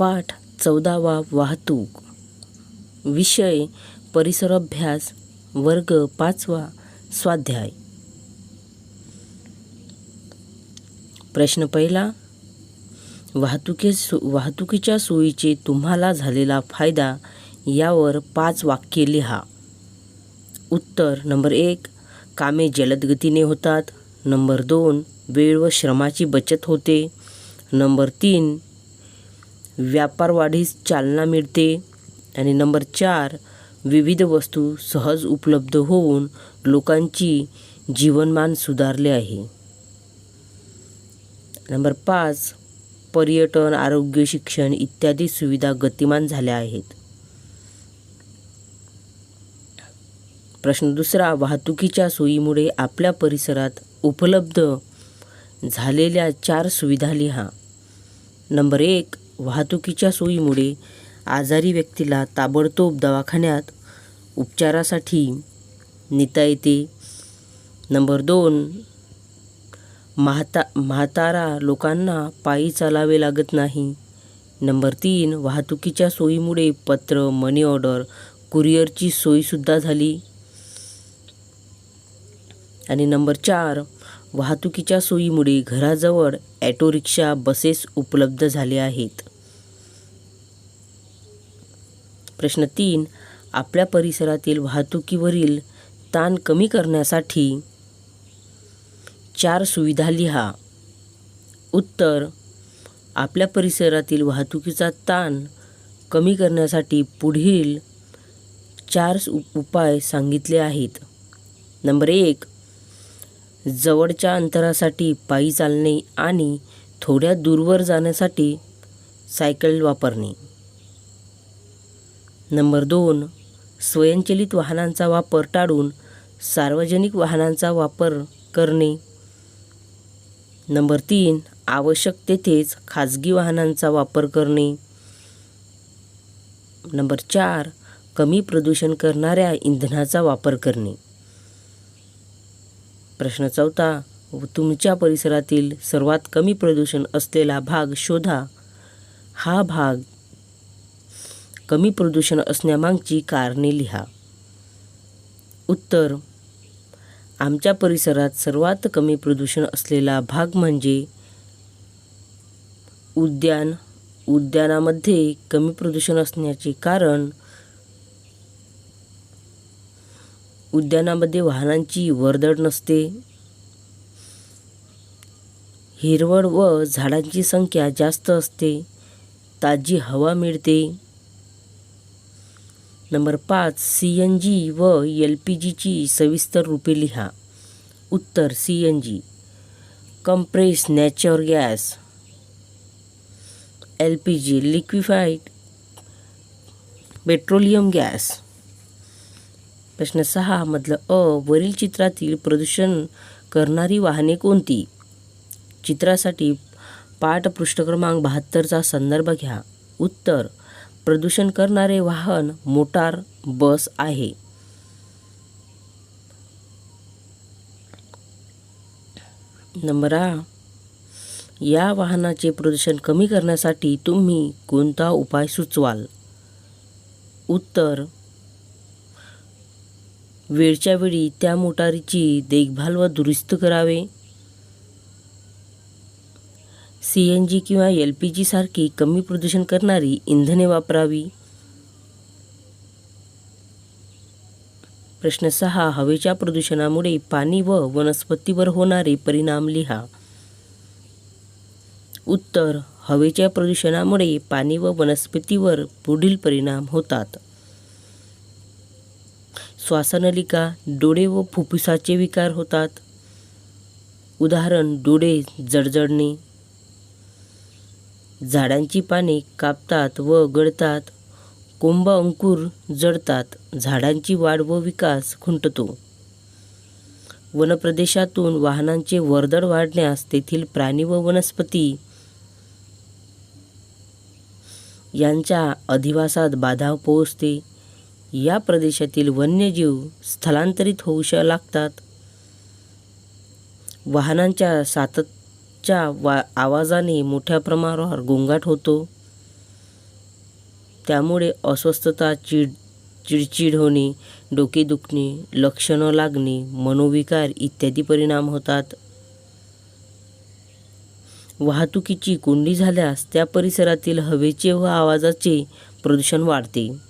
पाठ चौदावा वाहतूक. विषय परिसराभ्यास वर्ग पाचवा स्वाध्याय. प्रश्न पहिला वाहतुकी सो वाहतुकीच्या सोयीचे तुम्हाला झालेला फायदा यावर पाच वाक्ये लिहा. उत्तर नंबर एक कामे जलद गतीने होतात. नंबर दोन वेळ व श्रमाची बचत होते. नंबर तीन व्यापार वाढीस चालना मिळते. आणि नंबर चार विविध वस्तू सहज उपलब्ध होऊन लोकांची जीवनमान सुधारले आहे. नंबर पाच पर्यटन आरोग्य शिक्षण इत्यादी सुविधा गतिमान झाल्या आहेत. प्रश्न दुसरा वाहतुकीच्या सोयीमुळे आपल्या परिसरात उपलब्ध झालेल्या चार सुविधा लिहा. नंबर एक वाहतुकीच्या सोयीमुळे आजारी व्यक्तीला ताबडतोब दवाखान्यात उपचारासाठी नेता येते. नंबर दोन म्हाता म्हातारा लोकांना पायी चालावे लागत नाही. नंबर तीन वाहतुकीच्या सोयीमुळे पत्र मनी ऑर्डर कुरिअरची सोयीसुद्धा झाली. आणि नंबर चार वाहतुकीच्या सोयीमुळे घराजवळ ॲटो रिक्षा बसेस उपलब्ध झाले आहेत. प्रश्न तीन आपल्या परिसरातील वाहतुकीवरील ताण कमी करण्यासाठी चार सुविधा लिहा. उत्तर आपल्या परिसरातील वाहतुकीचा ताण कमी करण्यासाठी पुढील चार उपाय सांगितले आहेत. नंबर एक जवळच्या अंतरासाठी पायी चालणे आणि थोड्या दूरवर जाण्यासाठी सायकल वापरणे. नंबर दोन स्वयंचलित वाहनांचा वापर टाळून सार्वजनिक वाहनांचा वापर करणे. नंबर तीन आवश्यक तेथेच खाजगी वाहनांचा वापर करणे. नंबर चार कमी प्रदूषण करणाऱ्या इंधनाचा वापर करणे. प्रश्न चौथा व तुमच्या परिसरातील सर्वात कमी प्रदूषण असलेला भाग शोधा. हा भाग कमी प्रदूषण असण्यामागची कारणे लिहा. उत्तर आमच्या परिसरात सर्वात कमी प्रदूषण असलेला भाग म्हणजे उद्यान. उद्यानामध्ये कमी प्रदूषण असण्याचे कारण उद्यानामध्ये वाहनांची वर्दळ नसते. हिरवळ व झाडांची संख्या जास्त असते. ताजी हवा मिळते. नंबर पाच सी एन जी व एल पी जीची सविस्तर रूपे लिहा. उत्तर C N G. Compress natural gas. L P G liquefied. Petroleum gas. प्रश्न सहा मधलं अ वरील चित्रातील प्रदूषण करणारी वाहने कोणती? चित्रासाठी पाठ पृष्ठ क्रमांक बहात्तरचा संदर्भ घ्या. उत्तर प्रदूषण करणारे वाहन मोटार बस आहे. नंबर या वाहनाचे प्रदूषण कमी करण्यासाठी तुम्ही कोणता उपाय सुचवाल? उत्तर वेळच्या वेळी त्या मोटारीची देखभाल व दुरुस्त करावे. सी एन जी किंवा एल पी जीसारखी कमी प्रदूषण करणारी इंधने वापरावी? प्रश्न सहा हवेच्या प्रदूषणामुळे पाणी व वनस्पतीवर होणारे परिणाम लिहा. उत्तर हवेच्या प्रदूषणामुळे पाणी व वनस्पतीवर पुढील परिणाम होतात. श्वासनलिका डोळे व फुफ्फुसाचे विकार होतात. उदाहरण डोळे जडजडणे. झाडांची पाने कापतात व गळतात. कोंब अंकुर जळतात. झाडांची वाढ व विकास खुंटतो. वनप्रदेशातून वाहनांचे वर्दळ वाढण्यास तेथील प्राणी व वनस्पती यांच्या अधिवासात बाधा पोहोचते. या प्रदेशातील वन्यजीव स्थलांतरित होऊ श लागतात. वाहनांच्या च्या वा आवाजाने मोठ्या प्रमाणावर गोंगाट होतो. त्यामुळे अस्वस्थता चिड चिडचिड होणे डोके दुखणे लक्षणं लागणे मनोविकार इत्यादी परिणाम होतात. वाहतुकीची कोंडी झाल्यास त्या परिसरातील हवेचे व आवाजाचे प्रदूषण वाढते.